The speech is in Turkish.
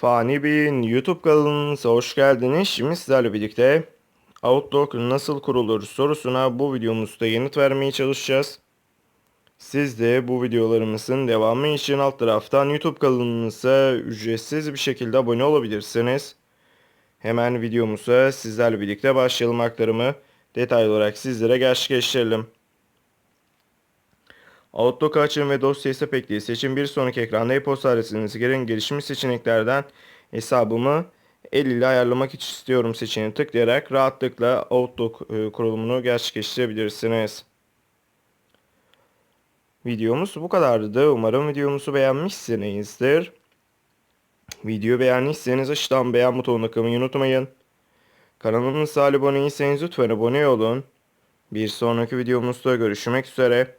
Fani Bey'in YouTube kanalınıza hoş geldiniz. Şimdi sizlerle birlikte Outlook nasıl kurulur sorusuna bu videomuzda yanıt vermeye çalışacağız. Siz de bu videolarımızın devamı için alt taraftan YouTube kanalımıza ücretsiz bir şekilde abone olabilirsiniz. Hemen videomuza sizlerle birlikte başlayalım aktarımı detaylı olarak sizlere gerçekleştirelim. Outlook açın ve dosya hesap ekleyi seçin. Bir sonraki ekranda e-posta adresinizi girin. Gelişmiş seçeneklerden hesabımı el ile ayarlamak istiyorum seçeneğini tıklayarak rahatlıkla Outlook e, kurulumunu gerçekleştirebilirsiniz. Videomuz bu kadardı. Umarım videomuzu beğenmişsinizdir. Videoyu beğendiyseniz aşağıdan beğen butonuna kılmayı unutmayın. Kanalımıza abone değilseniz lütfen abone olun. Bir sonraki videomuzda görüşmek üzere.